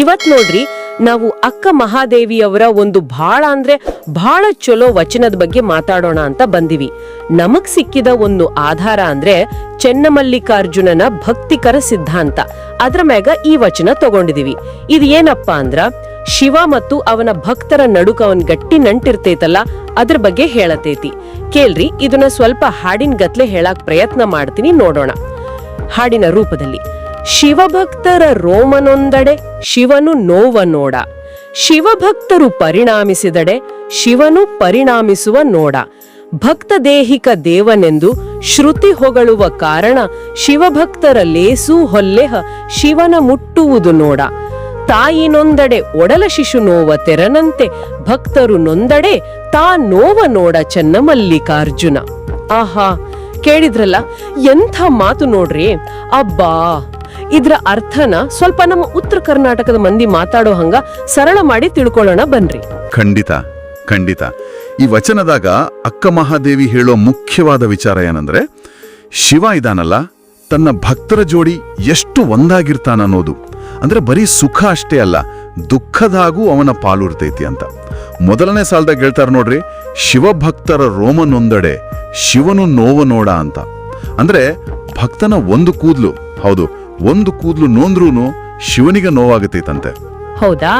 ಇವತ್ ನೋಡ್ರಿ, ನಾವು ಅಕ್ಕ ಮಹಾದೇವಿಯವರ ಒಂದು ಬಹಳ ಅಂದ್ರೆ ಬಹಳ ಚಲೋ ವಚನದ ಬಗ್ಗೆ ಮಾತಾಡೋಣ ಅಂತ ಬಂದಿವಿ. ನಮಗ್ ಸಿಕ್ಕಿದ ಒಂದು ಆಧಾರ ಅಂದ್ರೆ ಚೆನ್ನಮಲ್ಲಿಕಾರ್ಜುನನ ಭಕ್ತಿಕರ ಸಿದ್ಧಾಂತ. ಅದ್ರ ಮ್ಯಾಗ ಈ ವಚನ ತಗೊಂಡಿದೀವಿ. ಇದು ಏನಪ್ಪಾ ಅಂದ್ರ, ಶಿವ ಮತ್ತು ಅವನ ಭಕ್ತರ ನಡುಕ ಅವನ್ ಗಟ್ಟಿ ನಂಟಿರ್ತೈತಲ್ಲ, ಅದ್ರ ಬಗ್ಗೆ ಹೇಳತೈತಿ. ಕೇಳ್ರಿ, ಇದನ್ನ ಸ್ವಲ್ಪ ಹಾಡಿನ ಗತ್ಲೆ ಹೇಳಕ್ ಪ್ರಯತ್ನ ಮಾಡ್ತೀನಿ, ನೋಡೋಣ. ಹಾಡಿನ ರೂಪದಲ್ಲಿ. ಶಿವಭಕ್ತರ ರೋಮನೊಂದಡೆ ಶಿವನು ನೋವ ನೋಡ. ಶಿವಭಕ್ತರು ಪರಿಣಾಮಿಸಿದಡೆ ಶಿವನು ಪರಿಣಾಮಿಸುವ ನೋಡ. ಭಕ್ತ ದೇಹಿಕ ದೇವನೆಂದು ಶ್ರುತಿ ಹೊಗಳುವ ಕಾರಣ ಶಿವಭಕ್ತರ ಲೇಸು ಹೊಲ್ಲೆಹ ಶಿವನ ಮುಟ್ಟುವುದು ನೋಡ. ತಾಯಿನೊಂದಡೆ ಒಡಲ ಶಿಶು ನೋವ ತೆರನಂತೆ ಭಕ್ತರು ನೊಂದಡೆ ತಾ ನೋವ ನೋಡ ಚೆನ್ನಮಲ್ಲಿಕಾರ್ಜುನ ಆಹಾ, ಕೇಳಿದ್ರಲ್ಲ ಎಂಥ ಮಾತು ನೋಡ್ರಿ? ಅಬ್ಬಾ ಇದ್ರ ಅರ್ಥನ ಸ್ವಲ್ಪ ನಮ್ಮ ಉತ್ತರ ಕರ್ನಾಟಕದ ಮಂದಿ ಮಾತಾಡೋ ಹಂಗ ಸರಳ ಮಾಡಿ ತಿಳ್ಕೊಳ್ಳೋಣ ಬನ್ರಿ. ಖಂಡಿತ ಖಂಡಿತ. ಈ ವಚನದಾಗ ಅಕ್ಕ ಮಹಾದೇವಿ ಹೇಳೋ ಮುಖ್ಯವಾದ ವಿಚಾರ ಏನಂದ್ರೆ, ಶಿವ ಇದಾನಲ್ಲ, ತನ್ನ ಭಕ್ತರ ಜೋಡಿ ಎಷ್ಟು ಒಂದಾಗಿರ್ತಾನನ್ನೋದು ಅಂದ್ರೆ ಬರೀ ಸುಖ ಅಷ್ಟೇ ಅಲ್ಲ, ದುಃಖದಾಗೂ ಅವನ ಪಾಲು ಇರ್ತೈತಿ ಅಂತ. ಮೊದಲನೇ ಸಾಲದಾಗ ಹೇಳ್ತಾರ ನೋಡ್ರಿ, ಶಿವಭಕ್ತರ ರೋಮನೊಂದಡೆ ಶಿವನು ನೋವ ನೋಡ ಅಂತ. ಅಂದ್ರೆ ಭಕ್ತನ ಒಂದು ಕೂದ್ಲು, ಹೌದು ಒಂದು ಕೂದಲು ನೋಂದ್ರೂನು ಶಿವನಿಗೆ ನೋವಾಗತೈತಂತೆ. ಹೌದಾ?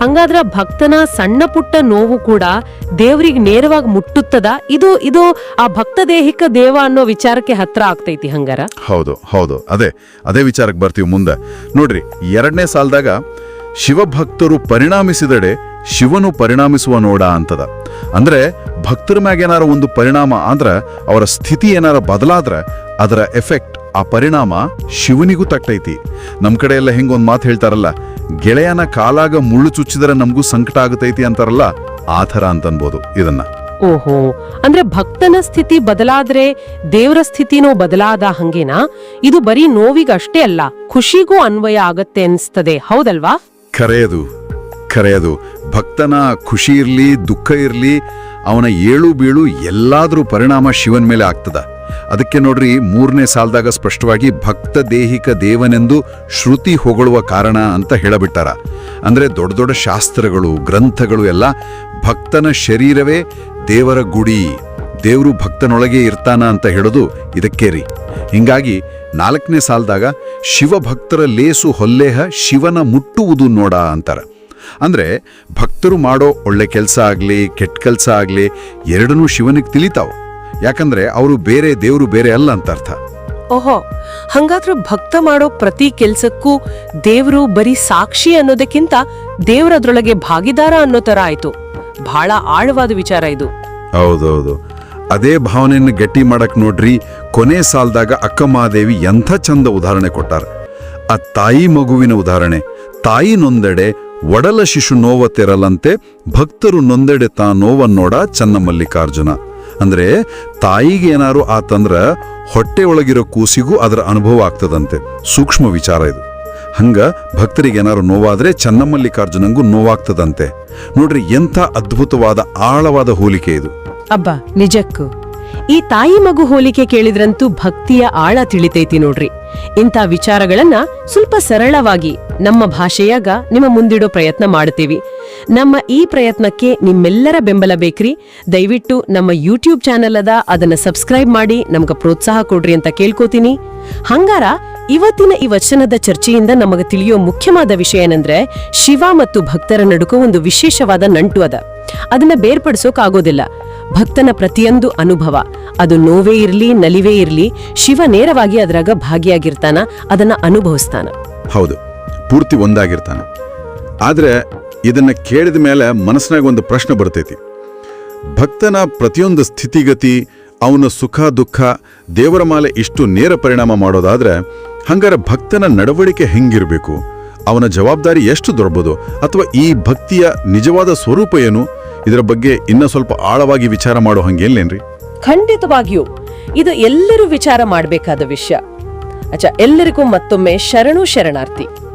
ಹಂಗಾದ್ರ ಭಕ್ತನ ಸಣ್ಣ ಪುಟ್ಟ ನೋವು ಕೂಡ ದೇವ್ರಿಗೆ ನೇರವಾಗಿ ಮುಟ್ಟುತ್ತದ? ಇದು ಇದು ಆ ಭಕ್ತ ದೇಹಿಕ ದೇವ ಅನ್ನೋ ವಿಚಾರಕ್ಕೆ ಹತ್ರ ಆಗ್ತೈತಿ ಹಂಗಾರ? ಹೌದು ಹೌದು. ಅದೇ ಅದೇ ವಿಚಾರಕ್ಕೆ ಬರ್ತೀವಿ ಮುಂದೆ. ನೋಡ್ರಿ ಎರಡನೇ ಸಾಲದಾಗ ಶಿವಭಕ್ತರು ಪರಿಣಾಮಿಸಿದಡೆ ಶಿವನು ಪರಿಣಾಮಿಸುವ ನೋಡ ಅಂತದ. ಅಂದ್ರೆ ಭಕ್ತರ ಮ್ಯಾಗ ಏನಾರ ಒಂದು ಪರಿಣಾಮ ಅಂದ್ರ ಅವರ ಸ್ಥಿತಿ ಏನಾರ ಬದಲಾದ್ರ ಅದರ ಎಫೆಕ್ಟ್ ಆ ಪರಿಣಾಮ ಶಿವನಿಗೂ ತಟ್ಟೈತಿ. ನಮ್ಮ ಕಡೆ ಎಲ್ಲ ಒಂದ್ ಮಾತು ಹೇಳ್ತಾರಲ್ಲ ಗೆಳೆಯನ ಕಾಲಾಗ ಮುಳ್ಳು ಚುಚ್ಚಿದ್ರೆ ನಮಗೂ ಸಂಕಟ ಆಗತೈತಿ ಅಂತಾರಲ್ಲ ಆ ಥರ ಅಂತನ್ಬೋದು ಇದನ್ನ. ಓಹೋ ಅಂದ್ರೆ ಭಕ್ತನ ಸ್ಥಿತಿ ಬದಲಾದ್ರೆ ದೇವರ ಸ್ಥಿತಿನೂ ಬದಲಾದ ಹಂಗೇನಾ? ಇದು ಬರೀ ನೋವಿಗಷ್ಟೇ ಅಲ್ಲ ಖುಷಿಗೂ ಅನ್ವಯ ಆಗತ್ತೆ ಅನ್ಸ್ತದೆ ಹೌದಲ್ವಾ? ಕರೆಯದು ಕರೆಯದು. ಭಕ್ತನ ಖುಷಿ ಇರ್ಲಿ ದುಃಖ ಇರ್ಲಿ ಅವನ ಏಳು ಬೀಳು ಎಲ್ಲಾದ್ರೂ ಪರಿಣಾಮ ಶಿವನ್ ಮೇಲೆ ಆಗ್ತದ. ಅದಕ್ಕೆ ನೋಡ್ರಿ, ಮೂರನೇ ಸಾಲದಾಗ ಸ್ಪಷ್ಟವಾಗಿ ಭಕ್ತ ದೇಹಿಕ ದೇವನೆಂದು ಶ್ರುತಿ ಹೊಗಳುವ ಕಾರಣ ಅಂತ ಹೇಳಬಿಟ್ಟಾರ. ಅಂದರೆ ದೊಡ್ಡ ದೊಡ್ಡ ಶಾಸ್ತ್ರಗಳು, ಗ್ರಂಥಗಳು ಎಲ್ಲ ಭಕ್ತನ ಶರೀರವೇ ದೇವರ ಗುಡಿ, ದೇವರು ಭಕ್ತನೊಳಗೆ ಇರ್ತಾನ ಅಂತ ಹೇಳೋದು ಇದಕ್ಕೆ ರೀ. ಹಿಂಗಾಗಿ ನಾಲ್ಕನೇ ಸಾಲದಾಗ ಶಿವಭಕ್ತರ ಲೇಸು ಹೊಲ್ಲೇಹ ಶಿವನ ಮುಟ್ಟುವುದು ನೋಡ ಅಂತಾರ. ಅಂದರೆ ಭಕ್ತರು ಮಾಡೋ ಒಳ್ಳೆ ಕೆಲಸ ಆಗಲಿ, ಕೆಟ್ಟ ಕೆಲಸ ಆಗಲಿ ಎರಡನ್ನೂ ಶಿವನಿಗೆ ತಿಳಿತಾವ. ಯಾಕಂದ್ರೆ ಅವರು ಬೇರೆ ದೇವರು ಬೇರೆ ಅಲ್ಲ ಅಂತ ಅರ್ಥ. ಓಹೋ ಹಂಗಾದ್ರೆ ಭಕ್ತ ಮಾಡೋ ಪ್ರತಿ ಕೆಲ್ಸಕ್ಕೂ ದೇವ್ರು ಬರೀ ಸಾಕ್ಷಿ ಅನ್ನೋದಕ್ಕಿಂತ ದೇವ್ರದ್ರೊಳಗೆ ಭಾಗಿದಾರ ಅನ್ನೋ ತರ ಆಯ್ತು. ಬಹಳ ಆಳವಾದ ವಿಚಾರ ಇದು. ಹೌದೌದು. ಅದೇ ಭಾವನೆಯನ್ನು ಗಟ್ಟಿ ಮಾಡಕ್ ನೋಡ್ರಿ ಕೊನೆ ಸಾಲದಾಗ ಅಕ್ಕಮಹಾದೇವಿ ಎಂಥ ಚಂದ ಉದಾಹರಣೆ ಕೊಟ್ಟಾರ. ಆ ತಾಯಿ ಮಗುವಿನ ಉದಾಹರಣೆ ತಾಯಿ ನೊಂದೆಡೆ ಒಡಲ ಶಿಶು ನೋವ ತೆರಲಂತೆ ಭಕ್ತರು ನೊಂದೆಡೆ ತಾ ನೋವನ್ನೋಡ ಚನ್ನಮಲ್ಲಿಕಾರ್ಜುನ. ಅಂದ್ರೆ ತಾಯಿಗೆ ಏನಾರು ಆತಂದ್ರ ಹೊಟ್ಟೆ ಒಳಗಿರೋ ಕೂಸಿಗೂ ಅದರ ಅನುಭವ ಆಗ್ತದಂತೆ. ಸೂಕ್ಷ್ಮ ವಿಚಾರ ಇದು. ಹಂಗ ಭಕ್ತರಿಗೆ ಏನಾರು ನೋವಾದ್ರೆ ಚನ್ನಮಲ್ಲಿಕಾರ್ಜುನಂಗೂ ನೋವಾಗ್ತದಂತೆ. ನೋಡ್ರಿ ಎಂಥ ಅದ್ಭುತವಾದ ಆಳವಾದ ಹೋಲಿಕೆ ಇದು. ಅಬ್ಬಾ, ನಿಜಕ್ಕೂ. ಈ ತಾಯಿ ಮಗು ಹೋಲಿಕೆ ಕೇಳಿದ್ರಂತೂ ಭಕ್ತಿಯ ಆಳ ತಿಳಿತೈತಿ ನೋಡ್ರಿ. ಇಂಥ ವಿಚಾರಗಳನ್ನ ಸ್ವಲ್ಪ ಸರಳವಾಗಿ ನಮ್ಮ ಭಾಷೆಯಾಗ ನಿಮ್ಮ ಮುಂದಿಡೋ ಪ್ರಯತ್ನ ಮಾಡ್ತೀವಿ. ನಮ್ಮ ಈ ಪ್ರಯತ್ನಕ್ಕೆ ನಿಮ್ಮೆಲ್ಲರ ಬೆಂಬಲ ಬೇಕ್ರಿ. ದಯವಿಟ್ಟು ನಮ್ಮ ಯೂಟ್ಯೂಬ್ ಚಾನೆಲ್ ಅದ, ಅದನ್ನ ಸಬ್ಸ್ಕ್ರೈಬ್ ಮಾಡಿ, ನಮ್ಗ ಪ್ರೋತ್ಸಾಹ ಕೊಡ್ರಿ ಅಂತ ಕೇಳ್ಕೋತೀನಿ. ಹಂಗಾರ, ಇವತ್ತಿನ ಈ ವಚನದ ಚರ್ಚೆಯಿಂದ ನಮಗೆ ತಿಳಿಯೋ ಮುಖ್ಯವಾದ ವಿಷಯ ಏನಂದ್ರೆ, ಶಿವ ಮತ್ತು ಭಕ್ತರ ನಡುಕ ಒಂದು ವಿಶೇಷವಾದ ನಂಟು ಅದ. ಅದನ್ನ ಬೇರ್ಪಡಿಸೋಕಾಗೋದಿಲ್ಲ. ಭಕ್ತನ ಪ್ರತಿಯೊಂದು ಅನುಭವ, ಅದು ನೋವೇ ಇರ್ಲಿ, ನಲಿವೇ ಇರ್ಲಿ, ಶಿವ ನೇರವಾಗಿ ಅದರಾಗ ಭಾಗಿಯಾಗಿರ್ತಾನ, ಅದನ್ನ ಅನುಭವಿಸ್ತಾನ. ಹೌದು, ಪೂರ್ತಿ ಒಂದಾಗಿರ್ತಾನ. ಆದ್ರೆ ಇದನ್ನ ಕೇಳಿದ ಮೇಲೆ ಮನಸ್ಸಿನಾಗ ಒಂದು ಪ್ರಶ್ನೆ ಬರ್ತೈತಿ. ಭಕ್ತನ ಪ್ರತಿಯೊಂದು ಸ್ಥಿತಿಗತಿ, ಅವನ ಸುಖ, ದುಃಖ, ದೇವರ ಮಾಲೆ ಇಷ್ಟು ನೇರ ಪರಿಣಾಮ ಮಾಡೋದಾದ್ರೆ, ಹಂಗಾರೆ ಭಕ್ತನ ನಡವಳಿಕೆ ಹೆಂಗಿರಬೇಕು? ಅವನ ಜವಾಬ್ದಾರಿ ಎಷ್ಟು ದೊರಬಹುದು ಅಥವಾ ಈ ಭಕ್ತಿಯ ನಿಜವಾದ ಸ್ವರೂಪ ಏನು? ಇದರ ಬಗ್ಗೆ ಇನ್ನ ಸ್ವಲ್ಪ ಆಳವಾಗಿ ವಿಚಾರ ಮಾಡೋ ಹಂಗೇನ್ಲೇನ್ರಿ ಖಂಡಿತವಾಗಿಯೂ, ಇದು ಎಲ್ಲರೂ ವಿಚಾರ ಮಾಡಬೇಕಾದ ವಿಷಯ. ಅಚ್ಚ, ಎಲ್ಲರಿಗೂ ಮತ್ತೊಮ್ಮೆ ಶರಣು ಶರಣಾರ್ಥಿ.